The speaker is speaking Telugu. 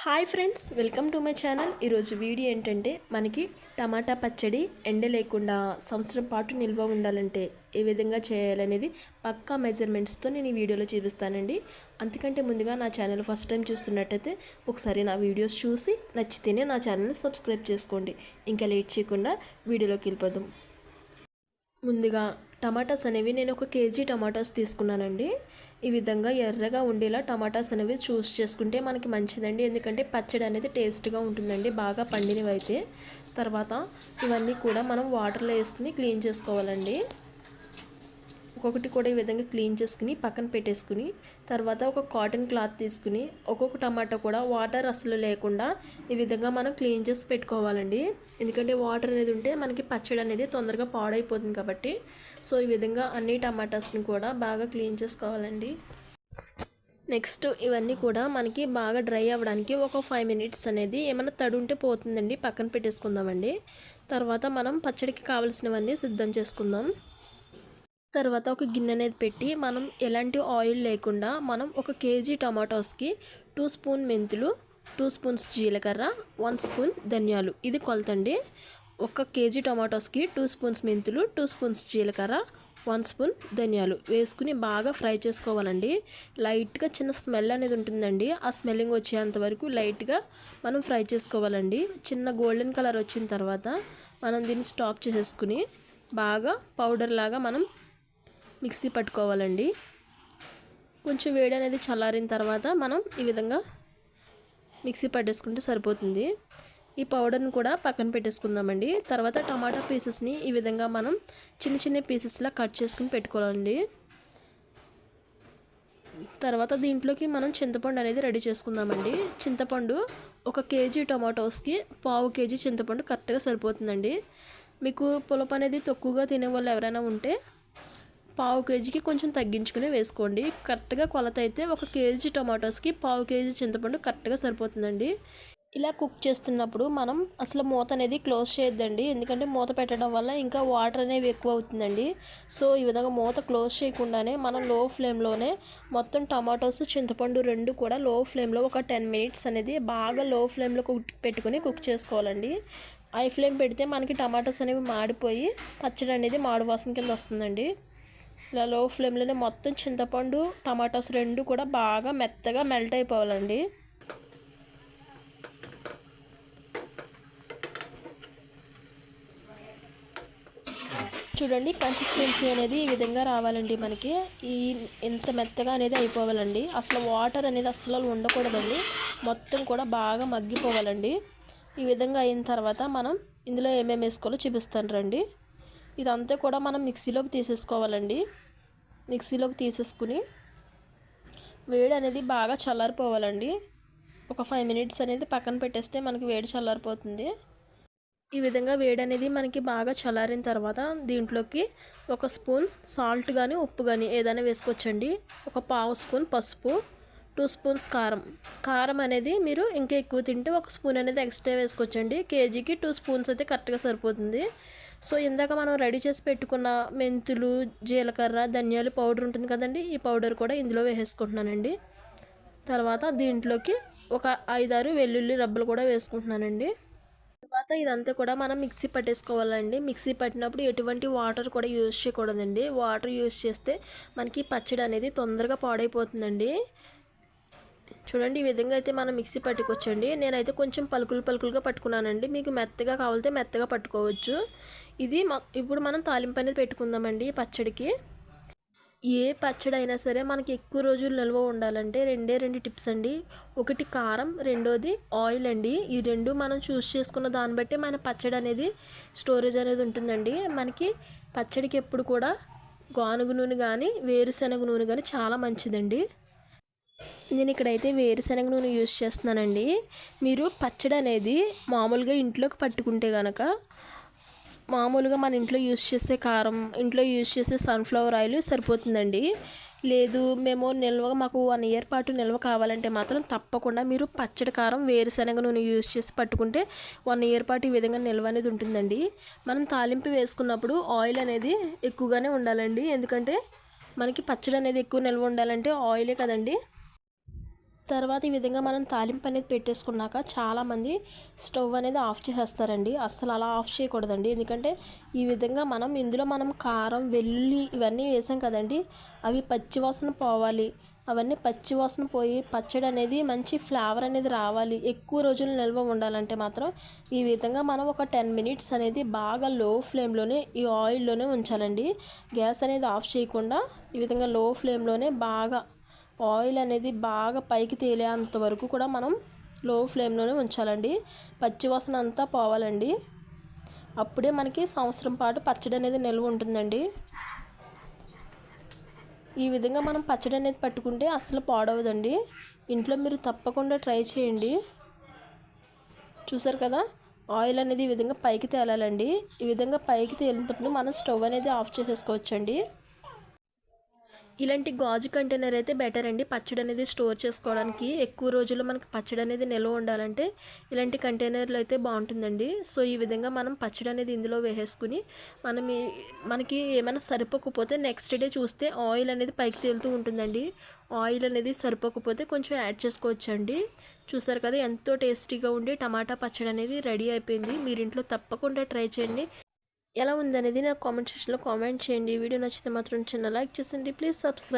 Hi friends welcome to my channel. ఈరోజు వీడియో ఏంటంటే మనకి టమాటా పచ్చడి ఎండ లేకుండా సంవత్సరం పాటు నిల్వ ఉండాలంటే ఏ విధంగా చేయాలనేది పక్కా మెజర్మెంట్స్తో నేను ఈ వీడియోలో చూపిస్తానండి. అంతకంటే ముందుగా నా ఛానల్ ఫస్ట్ టైం చూస్తున్నట్టయితే ఒకసారి నా వీడియోస్ చూసి నచ్చితేనే నా ఛానల్ని సబ్స్క్రైబ్ చేసుకోండి. ఇంకా లేట్ చేయకుండా వీడియోలోకి వెళ్ళిపోదాం. ముందుగా టమాటాస్ అనేవి నేను ఒక కేజీ టమాటాస్ తీసుకున్నానండి. ఈ విధంగా ఎర్రగా ఉండేలా టమాటాస్ అనేవి చూస్ చేసుకుంటే మనకి మంచిదండి. ఎందుకంటే పచ్చడి అనేది టేస్ట్గా ఉంటుందండి. బాగా పండినవి అయితే తర్వాత ఇవన్నీ కూడా మనం వాటర్లో వేసుకుని క్లీన్ చేసుకోవాలండి. ఒక్కొక్కటి కూడా ఈ విధంగా క్లీన్ చేసుకుని పక్కన పెట్టేసుకుని తర్వాత ఒక కాటన్ క్లాత్ తీసుకుని ఒక్కొక్క టమాటా కూడా వాటర్ అసలు లేకుండా ఈ విధంగా మనం క్లీన్ చేసి పెట్టుకోవాలండి. ఎందుకంటే వాటర్ అనేది ఉంటే మనకి పచ్చడి అనేది తొందరగా పాడైపోతుంది కాబట్టి. సో ఈ విధంగా అన్ని టమాటాస్ని కూడా బాగా క్లీన్ చేసుకోవాలండి. నెక్స్ట్ ఇవన్నీ కూడా మనకి బాగా డ్రై అవ్వడానికి ఒక ఫైవ్ మినిట్స్ అనేది ఏమైనా తడి ఉంటే పోతుందండి పక్కన పెట్టేసుకుందామండి. తర్వాత మనం పచ్చడికి కావాల్సినవన్నీ సిద్ధం చేసుకుందాం. తర్వాత ఒక గిన్నె అనేది పెట్టి మనం ఎలాంటి ఆయిల్ లేకుండా మనం ఒక కేజీ టమాటోస్కి టూ స్పూన్ మెంతులు టూ స్పూన్స్ జీలకర్ర వన్ స్పూన్ ధనియాలు. ఇది కొలతండి. ఒక కేజీ టమాటోస్కి టూ స్పూన్స్ మెంతులు టూ స్పూన్స్ జీలకర్ర వన్ స్పూన్ ధనియాలు. వేసుకుని బాగా ఫ్రై చేసుకోవాలండి. లైట్గా చిన్న స్మెల్ అనేది ఉంటుందండి. ఆ స్మెల్లింగ్ వచ్చేంత వరకు లైట్గా మనం ఫ్రై చేసుకోవాలండి. చిన్న గోల్డెన్ కలర్ వచ్చిన తర్వాత మనం దీన్ని స్టాప్ చేసేసుకుని బాగా పౌడర్ లాగా మనం మిక్సీ పట్టుకోవాలండి. కొంచెం వేడి అనేది చల్లారిన తర్వాత మనం ఈ విధంగా మిక్సీ పట్టేసుకుంటే సరిపోతుంది. ఈ పౌడర్ని కూడా పక్కన పెట్టేసుకుందామండి. తర్వాత టమాటా పీసెస్ని ఈ విధంగా మనం చిన్న చిన్న పీసెస్లా కట్ చేసుకుని పెట్టుకోవాలండి. తర్వాత దీంట్లోకి మనం చింతపండు అనేది రెడీ చేసుకుందామండి. చింతపండు ఒక కేజీ టమాటోస్కి పావు కేజీ చింతపండు కరెక్ట్గా సరిపోతుందండి. మీకు పులప అనేది తక్కువగా తినే వాళ్ళు ఎవరైనా ఉంటే పావు కేజీకి కొంచెం తగ్గించుకుని వేసుకోండి. కరెక్ట్గా కొలత అయితే ఒక కేజీ టమాటోస్కి పావు కేజీ చింతపండు కరెక్ట్గా సరిపోతుందండి. ఇలా కుక్ చేస్తున్నప్పుడు మనం అసలు మూత అనేది క్లోజ్ చేయొద్దండి. ఎందుకంటే మూత పెట్టడం వల్ల ఇంకా వాటర్ అనేవి ఎక్కువ అవుతుందండి. సో ఈ విధంగా మూత క్లోజ్ చేయకుండానే మనం లో ఫ్లేమ్లోనే మొత్తం టమాటోస్ చింతపండు రెండు కూడా లో ఫ్లేమ్లో ఒక టెన్ మినిట్స్ అనేది బాగా లో ఫ్లేమ్లో కుక్ పెట్టుకుని కుక్ చేసుకోవాలండి. హై ఫ్లేమ్ పెడితే మనకి టమాటోస్ అనేవి మాడిపోయి పచ్చడి అనేది మాడు వాసన కింద వస్తుందండి. ఇలా లో ఫ్లేమ్లోనే మొత్తం చింతపండు టమాటోస్ రెండు కూడా బాగా మెత్తగా మెల్ట్ అయిపోవాలండి. చూడండి కన్సిస్టెన్సీ అనేది ఈ విధంగా రావాలండి మనకి. ఈ ఎంత మెత్తగా అనేది అయిపోవాలండి. అసలు వాటర్ అనేది అస్సలు ఉండకూడదండి. మొత్తం కూడా బాగా మగ్గిపోవాలండి. ఈ విధంగా అయిన తర్వాత మనం ఇందులో ఏమేమి వేసుకోవాలో చూపిస్తాను రండి. ఇదంతా కూడా మనం మిక్సీలోకి తీసేసుకోవాలండి. మిక్సీలోకి తీసేసుకుని వేడి అనేది బాగా చల్లారిపోవాలండి. ఒక ఫైవ్ మినిట్స్ అనేది పక్కన పెట్టేస్తే మనకి వేడి చల్లారిపోతుంది. ఈ విధంగా వేడి అనేది మనకి బాగా చల్లారిన తర్వాత దీంట్లోకి ఒక స్పూన్ సాల్ట్ కానీ ఉప్పు కానీ ఏదైనా వేసుకోవచ్చండి. ఒక పావు స్పూన్ పసుపు టూ స్పూన్స్ కారం. కారం అనేది మీరు ఇంకా ఎక్కువ తింటే ఒక స్పూన్ అనేది ఎక్స్ట్రా వేసుకోవచ్చండి. కేజీకి టూ స్పూన్స్ అయితే కరెక్ట్గా సరిపోతుంది. సో ఇందాక మనం రెడీ చేసి పెట్టుకున్న మెంతులు జీలకర్ర ధనియాలు పౌడర్ ఉంటుంది కదండి ఈ పౌడర్ కూడా ఇందులో వేసేసుకుంటున్నానండి. తర్వాత దీంట్లోకి ఒక ఐదారు వెల్లుల్లి రబ్బలు కూడా వేసుకుంటున్నానండి. తర్వాత ఇదంతా కూడా మనం మిక్సీ పట్టేసుకోవాలండి. మిక్సీ పట్టినప్పుడు ఎటువంటి వాటర్ కూడా యూజ్ చేయకూడదండి. వాటర్ యూజ్ చేస్తే మనకి పచ్చడి అనేది తొందరగా పాడైపోతుందండి. చూడండి ఈ విధంగా అయితే మనం మిక్సీ పట్టుకొచ్చండి నేనైతే కొంచెం పలుకులు పలుకులుగా పట్టుకున్నానండి. మీకు మెత్తగా కావాలితే మెత్తగా పట్టుకోవచ్చు. ఇది ఇప్పుడు మనం తాలింపు అనేది పెట్టుకుందామండి పచ్చడికి. ఏ పచ్చడి అయినా సరే మనకి ఎక్కువ రోజులు నిల్వ ఉండాలంటే రెండే రెండు టిప్స్ అండి. ఒకటి కారం రెండోది ఆయిల్ అండి. ఈ రెండు మనం చూస్ చేసుకున్న దాన్ని బట్టి మన పచ్చడి అనేది స్టోరేజ్ అనేది ఉంటుందండి. మనకి పచ్చడికి ఎప్పుడు కూడా గానుగు నూనె కానీ వేరుశనగ నూనె కానీ చాలా మంచిదండి. నేను ఇక్కడైతే వేరుశనగ నూనె యూస్ చేస్తున్నానండి. మీరు పచ్చడి అనేది మామూలుగా ఇంట్లోకి పట్టుకుంటే కనుక మామూలుగా మన ఇంట్లో యూస్ చేసే కారం ఇంట్లో యూస్ చేసే సన్ఫ్లవర్ ఆయిల్ సరిపోతుందండి. లేదు మేము నిల్వ మాకు వన్ ఇయర్ పాటు నిల్వ కావాలంటే మాత్రం తప్పకుండా మీరు పచ్చడి కారం వేరుశనగ నూనె యూస్ చేసి పట్టుకుంటే వన్ ఇయర్ పాటు ఈ విధంగా నిల్వ అనేది ఉంటుందండి. మనం తాలింపు వేసుకున్నప్పుడు ఆయిల్ అనేది ఎక్కువగానే ఉండాలండి. ఎందుకంటే మనకి పచ్చడి అనేది ఎక్కువ నిల్వ ఉండాలంటే ఆయిలే కదండి. తర్వాత ఈ విధంగా మనం తాలింపు అనేది పెట్టేసుకున్నాక చాలామంది స్టవ్ అనేది ఆఫ్ చేసేస్తారండి. అస్సలు అలా ఆఫ్ చేయకూడదండి. ఎందుకంటే ఈ విధంగా మనం ఇందులో మనం కారం వెల్లుల్లి ఇవన్నీ వేసాం కదండి. అవి పచ్చివాసన పోవాలి. అవన్నీ పచ్చివాసన పోయి పచ్చడి అనేది మంచి ఫ్లేవర్ అనేది రావాలి. ఎక్కువ రోజులు నిల్వ ఉండాలంటే మాత్రం ఈ విధంగా మనం ఒక టెన్ మినిట్స్ అనేది బాగా లో ఫ్లేమ్లోనే ఈ ఆయిల్లోనే ఉంచాలండి. గ్యాస్ అనేది ఆఫ్ చేయకుండా ఈ విధంగా లో ఫ్లేమ్లోనే బాగా ఆయిల్ అనేది బాగా పైకి తేలేంత వరకు కూడా మనం లో ఫ్లేమ్లోనే ఉంచాలండి. పచ్చివాసన అంతా పోవాలండి. అప్పుడే మనకి సంవత్సరం పాటు పచ్చడి అనేది నిల్వ ఉంటుందండి. ఈ విధంగా మనం పచ్చడి అనేది పట్టుకుంటే అస్సలు పాడవదండి. ఇంట్లో మీరు తప్పకుండా ట్రై చేయండి. చూసారు కదా? ఆయిల్ అనేది ఈ విధంగా పైకి తేలాలండి. ఈ విధంగా పైకి తేలినప్పుడు మనం స్టవ్ అనేది ఆఫ్ చేసేసుకోవచ్చండి. ఇలాంటి గాజు కంటైనర్ అయితే బెటర్ అండి. పచ్చడి అనేది స్టోర్ చేసుకోవడానికి ఎక్కువ రోజులు మనకి పచ్చడి అనేది నిల్వ ఉండాలంటే ఇలాంటి కంటైనర్లు అయితే బాగుంటుందండి. సో ఈ విధంగా మనం పచ్చడి అనేది ఇందులో వేసేసుకుని మనం మనకి ఏమైనా సరిపోకపోతే నెక్స్ట్ డే చూస్తే ఆయిల్ అనేది పైకి తేలుతూ ఉంటుందండి. ఆయిల్ అనేది సరిపోకపోతే కొంచెం యాడ్ చేసుకోవచ్చండి. చూసారు కదా ఎంతో టేస్టీగా ఉండి టమాటా పచ్చడి అనేది రెడీ అయిపోయింది. మీరు ఇంట్లో తప్పకుండా ట్రై చేయండి. ఎలా ఉందనేది నాకు కామెంట్ సెక్షన్లో కామెంట్ చేయండి. వీడియో నచ్చితే మాత్రం చిన్న లైక్ చేసండి. Please subscribe